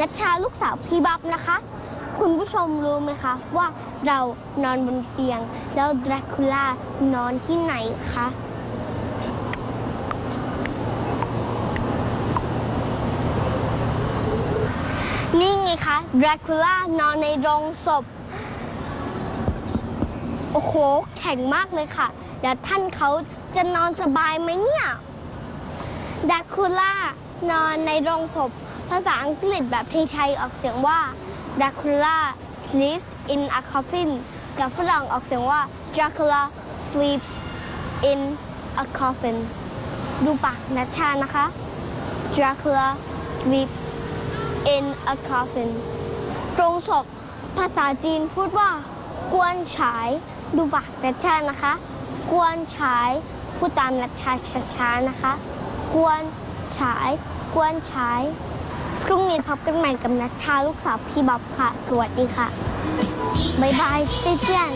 นัชชาลูกสาวพี่บ๊อบนะคะ คุณผู้ชมรู้ไหมคะ ว่าเรานอนบนเตียง แล้วดราคูล่านอนที่ไหนคะนี่ไงคะดราคูล่านอนในโรงศพ โอ้โห แข็งมากเลยค่ะ แล้วท่านเขาจะนอนสบายไหมเนี่ยดราคูล่า นอนในโรงศพ ภาษาอังกฤษแบบไทยๆออกเสียงว่า Dracula sleeps in a coffin กับฝรั่งออกเสียงว่า Dracula sleeps in a coffin ดูปากนัชชานะคะ Dracula sleeps in a coffin โรงศพ ภาษาจีนพูดว่า กวนฉาย ดูปากนัชชานะคะ กวนฉาย พูดตามนัชชาช้าๆนะคะ กวน ฉายกวนฉาย พรุ่งนี้พบกันใหม่กับนัชชาลูกสาวพี่บ๊อบค่ะ สวัสดีค่ะ บ๊ายบายเจ๊เจียน